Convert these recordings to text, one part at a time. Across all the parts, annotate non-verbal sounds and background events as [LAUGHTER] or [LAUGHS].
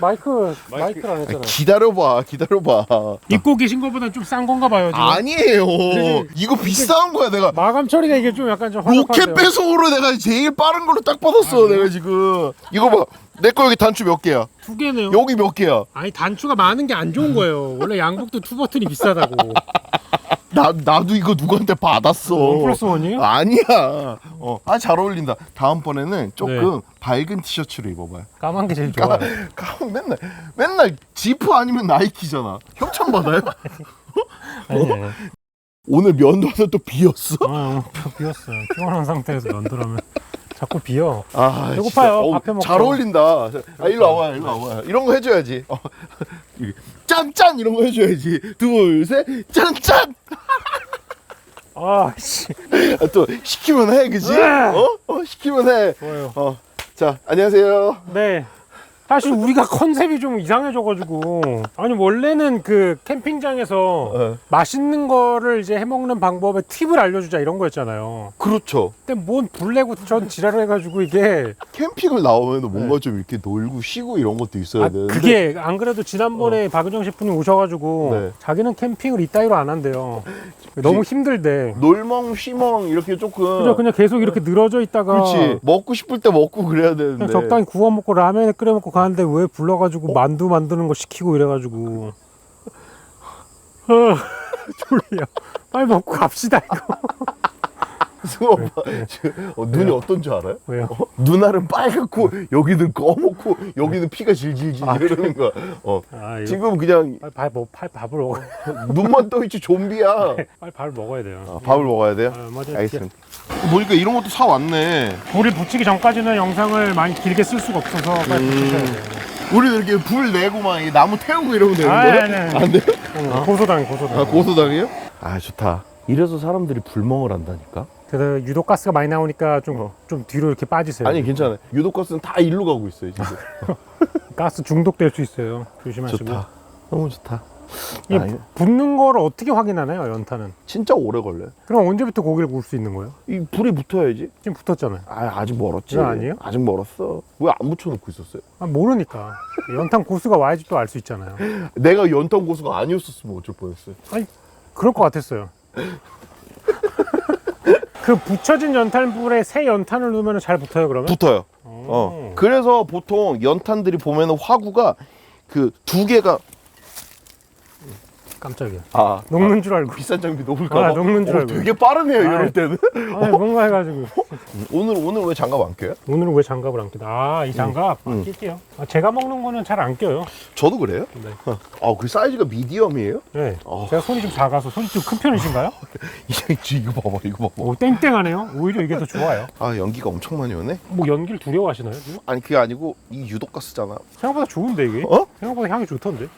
마이크 마이크를 안 했잖아요. 기다려봐, 기다려봐. 입고 계신 것보다 좀 싼 건가 봐요. 지금. 아니에요. 이거 비싼 거야, 내가. 마감 처리가 이게 좀 약간 좀 로켓 화목한데요. 배송으로 내가 제일 빠른 걸로 딱 받았어, 아? 내가 지금. 이거 봐. 내 거 여기 단추 몇 개야? 두 개네요. 여기 몇 개야? 아니 단추가 많은 게 안 좋은 거예요. 원래 양복도 투 버튼이 비싸다고. 나 나도 이거 누구한테 받았어. 원 플러스 원이에요? 아니야. 어, 아 잘 어울린다. 다음번에는 조금 네. 밝은 티셔츠를 입어봐요. 까만 게 제일 좋아요. [LAUGHS] 가면 맨날 맨날 지프 아니면 나이키잖아. 협찬 받아요? [LAUGHS] 아니, 아니. 오늘 면도하다 또 비었어. 어, 비었어요. 피곤한 상태에서 면도라면 자꾸 비어. 아, 배고파요. 어우, 밥해 먹고. 잘 어울린다. 아, 일로 와봐, 일로 와봐. 이런 거 해줘야지. 어. 짠짠 이런 거 해줘야지. 둘, 셋, 짠짠. 아 씨. 아, 또 시키면 해, 그지? 어? 어, 시키면 해. 좋아요. 어, 자, 안녕하세요. 네. 사실 우리가 컨셉이 좀 이상해져가지고 아니 원래는 그 캠핑장에서 어. 맛있는 거를 이제 해먹는 방법의 팁을 알려주자 이런 거였잖아요. 그렇죠. 근데 뭔 불내고 전 지랄을 해가지고 이게 캠핑을 나오면 뭔가 좀 이렇게 놀고 쉬고 이런 것도 있어야 아, 되는데. 그게 안 그래도 지난번에 박은정 셰프님 오셔가지고 네. 자기는 캠핑을 이따위로 안 한대요. 너무 힘들대. 놀멍 쉬멍 이렇게 조금. 그냥 그냥 계속 이렇게 늘어져 있다가 그렇지. 먹고 싶을 때 먹고 그래야 되는데. 그냥 적당히 구워 먹고 라면에 끓여 먹고 가는데 왜 불러가지고 만두 만드는 거 시키고 이래가지고. 어, [LAUGHS] 졸려. 빨리 먹고 갑시다 이거 승호 오빠 지금 어, 눈이 어떤 줄 알아요? 왜요? 어? 눈알은 빨갛고 여기는 검고 여기는 피가 질질질 이러는 거야. 어. 아, 이거 지금 그냥 빨리 밥, 먹, 빨리 밥을 먹어 눈만 떠 있지 좀비야. 빨리 밥을 먹어야 돼요 아, 밥을 먹어야 돼요? 아, 맞아요. 알겠습니다. 보니까 이런 것도 사 왔네. 불이 붙이기 전까지는 영상을 많이 길게 쓸 수가 없어서 빨리 음. 붙이셔야 돼요 우리 이렇게 불 내고 막 이 나무 태우고 이러면 되는 아, 거야? 아니, 아니. 안 돼요? 응, 고소당 고소당 아 고소당해요? 아 좋다. 이래서 사람들이 불멍을 한다니까. 그래서 유독 가스가 많이 나오니까 좀, 좀 뒤로 이렇게 빠지세요 아니 괜찮아. 유독 가스는 다 일로 가고 있어요 지금. [LAUGHS] 가스 중독될 수 있어요 조심하시고 좋다. 너무 좋다. 이게 아, 이거 붙는 거를 어떻게 확인하나요 연탄은 진짜 오래 걸려요. 그럼 언제부터 고기를 구울 수 있는 거예요? 이 불이 붙어야지. 지금 붙었잖아요 아 아직 멀었지. 아니에요? 아직 멀었어. 왜 안 붙여놓고 있었어요? 아, 모르니까 연탄 고수가 와야지 또 알 수 있잖아요 [LAUGHS] 내가 연탄 고수가 아니었었으면 어쩔 뻔했어요. 그럴 것 같았어요 [LAUGHS] 그 붙여진 연탄불에 새 연탄을 넣으면 잘 붙어요 그러면? 붙어요. 어. 오. 그래서 보통 연탄들이 보면은 화구가 그 두 개가 깜짝이야 아 녹는 줄 알고 비싼 장비 녹을까 아, 봐. 녹는 줄 어, 알고. 되게 빠르네요 아, 이럴 때는. 아니 뭔가 해가지고 오늘 오늘 왜 장갑 안 껴요? 오늘은 왜 장갑을 안 끼다 아이 장갑 음. 안 낄게요 아, 제가 먹는 거는 잘 안 껴요 저도 그래요. 네. 아 그 사이즈가 미디엄이에요? 네. 어. 제가 손이 좀 작아서 손이 좀 큰 편이신가요? [LAUGHS] 이거 이거 봐봐 이거 봐봐. 오 땡땡하네요 오히려 이게 더 좋아요 아 연기가 엄청 많이 오네. 뭐 연기를 두려워하시나요 지금? 아니 그게 아니고 이 유독가스잖아. 생각보다 좋은데 이게? 어? 생각보다 향이 좋던데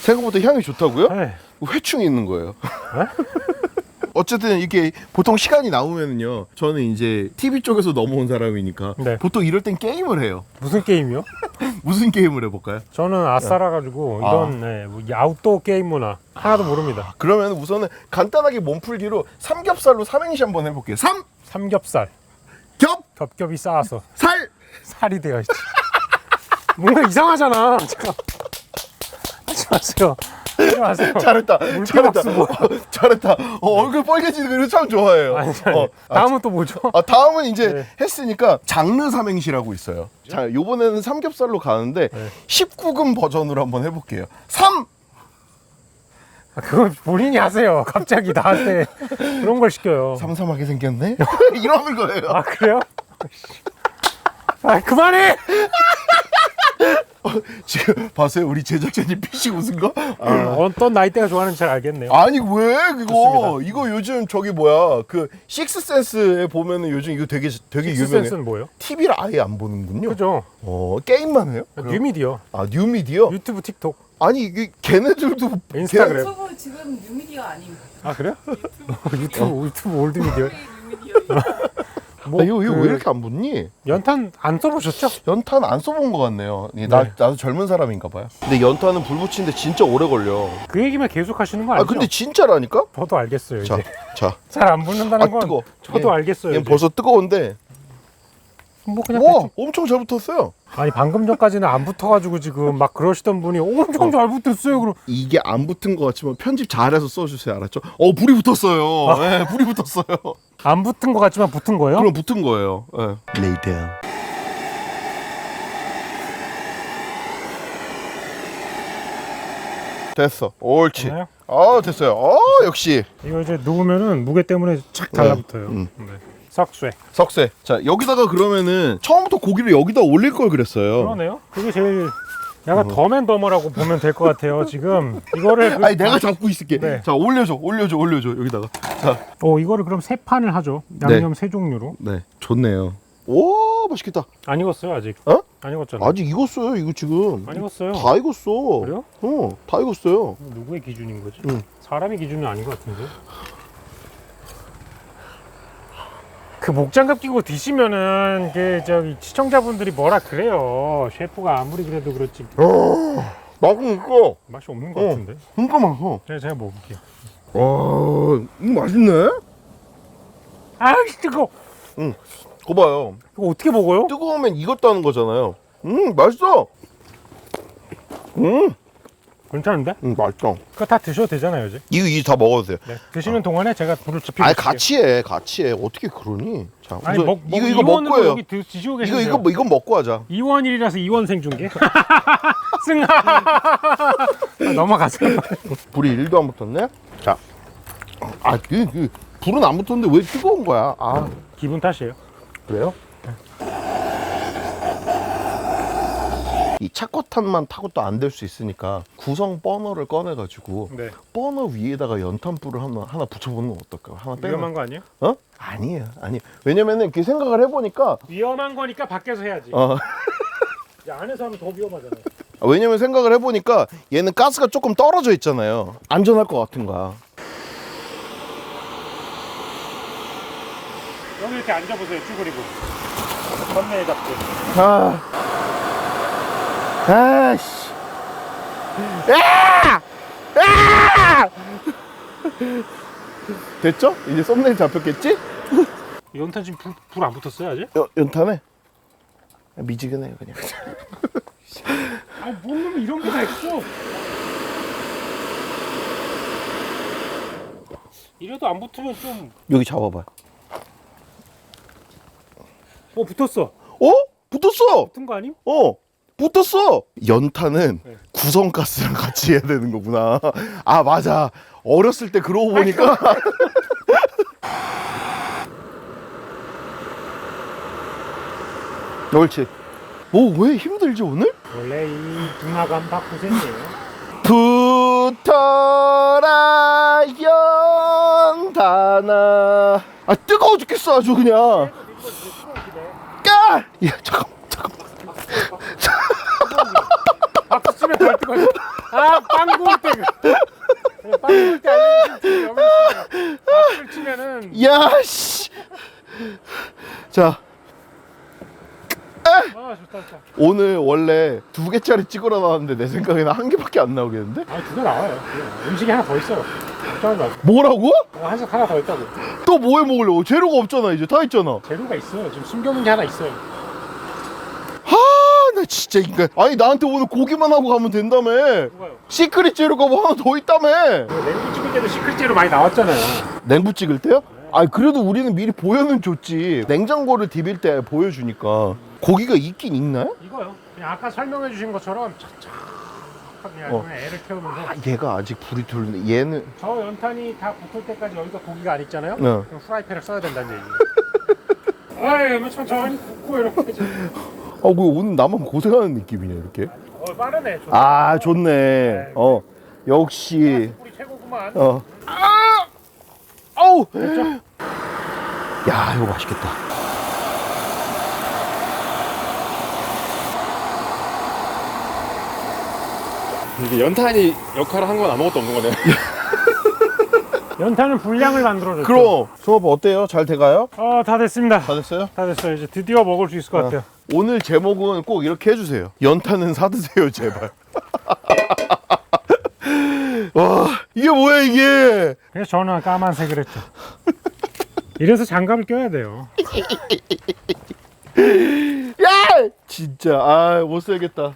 생각보다 향이 좋다고요? 네. 회충이 있는 거예요. [LAUGHS] 어쨌든 이게 보통 시간이 나오면은요. 저는 이제 TV 쪽에서 넘어온 사람이니까 네. 보통 이럴 땐 게임을 해요. 무슨 게임이요? [LAUGHS] 무슨 게임을 해볼까요? 저는 아싸라 가지고 아. 이런 네, 뭐 아웃도어 게임 문화 하나도 모릅니다. 그러면 우선은 간단하게 몸풀기로 삼겹살로 삼행시 한번 해볼게요. 삼, 삼겹살 겹, 겹겹이 쌓아서 살. 살이 되어 있지. 뭔가 이상하잖아. [LAUGHS] 잠깐. 마세요. 하지 마세요. 잘했다. 잘했다. 뭐. 어, [LAUGHS] 잘했다. 어, 얼굴 빨개지는 거 참 좋아해요. 아니, 아니. 어, 아, 다음은 또 뭐죠? 아, 다음은 이제 네. 했으니까 장르 삼행시라고 있어요. 자, 요번에는 삼겹살로 가는데 네. 19금 버전으로 한번 해볼게요. 삼, 아, 그건 본인이 하세요. 갑자기 나한테 그런 걸 시켜요. 삼삼하게 생겼네? [LAUGHS] 이러는 거예요. 아 그래요? 아 그만해. [LAUGHS] 지금 봤어요? 우리 제작자님 피식 웃은 거? 아. 어떤 나이대가 좋아하는지 잘 알겠네요. 아니 왜 그거 좋습니다. 이거 요즘 저기 뭐야 그 식스센스에 보면은 요즘 이거 되게 되게 유명해 식스센스는 뭐예요? TV를 아예 안 보는군요 그죠? 어 게임만 해요? 그럼- 뉴미디어, 아 뉴미디어? 유튜브, 틱톡, 아니 이게 걔네들도 인스타그램. 유튜브 지금 뉴미디어 아님. 아 그래요? 유튜브, [LAUGHS] 유튜브 올드미디어. 뉴미디어. 뭐 아, 이거 이거 그 왜 이렇게 안 붙니? 연탄 안 써보셨죠? 연탄 안 써본 것 같네요. 이나 네. 나도 젊은 사람인가 봐요. 근데 연탄은 불 붙이는데 진짜 오래 걸려. 그 얘기만 계속 하시는 거 아 아니죠? 근데 진짜라니까? 저도 알겠어요. 자, 이제 자. 잘 안 붙는다는 아 건 뜨거. 저도 얘- 알겠어요. 얘는 이제. 벌써 뜨거운데. 뭐 그냥 와, 대충 엄청 잘 붙었어요. 아니 방금 전까지는 안 붙어가지고 지금 막 그러시던 분이 엄청 잘 붙었어요. 그럼 이게 안 붙은 것 같지만 편집 잘해서 써주세요 알았죠? 어 불이 붙었어요 네, 불이 붙었어요 안 붙은 것 같지만 붙은 거예요? 그럼 붙은 거예요 네. 됐어 옳지 됐나요? 아 됐어요 어 역시 이거 이제 누우면은 무게 때문에 착 달라붙어요. 음. 네. 썩쇠. 석쇠 자 여기다가 그러면은 처음부터 고기를 여기다 올릴 걸 그랬어요 그러네요. 그게 제일 약간 덤앤더머라고 보면 될 것 같아요. 지금 이거를 그- 아니 내가 잡고 있을게 네. 자 올려줘 올려줘 올려줘 여기다가 자 어 이거를 그럼 세 판을 하죠. 양념 세 종류로. 네, 좋네요. 오, 맛있겠다. 안 익었어요 아직. 어? 안 익었잖아요. 아직 익었어요, 이거 지금. 안 익었어요. 다 익었어. 그래요? 어, 다 익었어요. 누구의 기준인 거지? 응. 사람의 기준이 아닌 것 같은데. 그 목장갑 끼고 드시면은 그 저기 시청자분들이 뭐라 그래요. 셰프가 아무리 그래도 그렇지 어, 맛있고, 맛이 없는 것 어. 같은데. 진짜 맛있어. 제가 제가 먹을게요. 와, 이거 맛있네? 아 뜨거. 거 봐요. 이거 어떻게 먹어요? 뜨거우면 익었다는 거잖아요. 음, 맛있어. 음, 괜찮은데? 음 맛있어. 그거 다 드셔도 되잖아요, 이제. 이거 이제 다 먹어도 돼요. 네. 드시는 동안에 제가 불을 지피고. 아니, 있을게요. 같이 해, 같이 해. 어떻게 그러니? 자, 아니 우선 먹, 먹 이거, 이거 먹고 해요. 여기 드, 드시고 이거, 계신데요. 이거, 뭐, 이건 먹고 하자. 이원일이라서 이원 생 중계. 승. 아, 넘어가세요. 불이 1도 안 붙었네? 자. 아, 그, 그, 불은 안 붙었는데 왜 뜨거운 거야? 아, 기분 탓이에요. 그래요? 이 차코탄만 타고 또 안 될 수 있으니까 구성 버너를 꺼내가지고 네. 버너 위에다가 연탄불을 하나, 하나 붙여보는 건 어떨까요? 하나 빼면 위험한 거 아니에요? 어? 아니에요 아니 왜냐면은 그 생각을 해보니까 위험한 거니까 밖에서 해야지. 어 야, 안에서 하면 더 위험하잖아요. 왜냐면 생각을 해보니까 얘는 가스가 조금 떨어져 있잖아요 안전할 것 같은 거야 여기 이렇게 앉아보세요, 쭈그리고. 건네에 잡고. 아 아씨 아! 아! 됐죠? 이제 썸네일 잡혔겠지? 연탄 지금 불, 불 안 붙었어요, 아직? 연, 연탄에 미지근해요 그냥 아니, 뭔 놈이 이런 게 다 있어. 이래도 안 붙으면 좀. 여기 잡아봐요 어, 붙었어. 어? 붙었어 붙은 거 아님? 어 붙었어. 연탄은 네. 구성가스랑 같이 해야 되는 거구나. 아 맞아. 어렸을 때 그러고 보니까. [LAUGHS] 옳지. 뭐 왜 힘들지 오늘? 원래 이 누나감 바꾸세요. 붙어라 연탄아. 아 뜨거워 죽겠어 아주 그냥. 까! 야 잠깐 덜 뜨거워. 아, 빵 구울 때. 그- 그래, 빵 구울 때 알려주세요. 여기 있습니다. 박수를 치면은. 야 씨 자 아, 좋다, 좋다. 오늘 원래 두 개짜리 찍으러 나왔는데 내 생각에는 한 개밖에 안 나오겠는데? 아, 두 개 나와요. 음식이 하나 더 있어요. 걱정하지 마세요. 뭐라고? 어, 한식 하나 더 있다고. 또 뭐 해 먹으려고? 재료가 없잖아 이제 다 있잖아 재료가 있어요. 지금 숨겨놓은 게 하나 있어요. 아나 진짜 인간 아니 나한테 오늘 고기만 하고 가면 된다며 누가요? 시크릿 재료가 뭐 하나 더 있다며 냉국 찍을 때도 시클 재료 많이 나왔잖아요. 냉부 찍을 때요? 아니 그래도 우리는 미리 보여는 줬지 냉장고를 디빌 때 보여주니까 고기가 있긴 있나요? 이거요. 그냥 아까 설명해 주신 것처럼 착착 그냥 어. 애를 태우면서 아 얘가 아직 불이 들는데 얘는 저 연탄이 다 붙을 때까지 여기가 고기가 안 익잖아요. 네. 그럼 프라이팬을 써야 된다는 얘기예요. [LAUGHS] 아이, 뭐 천천히 굽고 이렇게. 해줘. 아왜 오늘 나만 고생하는 느낌이냐 이렇게 어, 빠르네. 좋다. 아 좋네 어 역시 최고구만. 어. 아! 아우! 야, 이거 맛있겠다. 이게 연탄이 역할을 한 건 아무것도 없는 거네요. [LAUGHS] 연탄은 분량을 만들어줬죠. 그럼 수업 어때요? 잘 돼가요? 어, 다 됐습니다. 다 됐어요? 다 됐어요. 이제 드디어 먹을 수 있을 것 같아요. 오늘 제목은 꼭 이렇게 해주세요. 연탄은 사드세요, 제발. [LAUGHS] 와, 이게 뭐야 이게? 그래서 저는 까만색을 했죠. 이래서 장갑을 껴야 돼요. [LAUGHS] 야, 진짜 아 못 살겠다.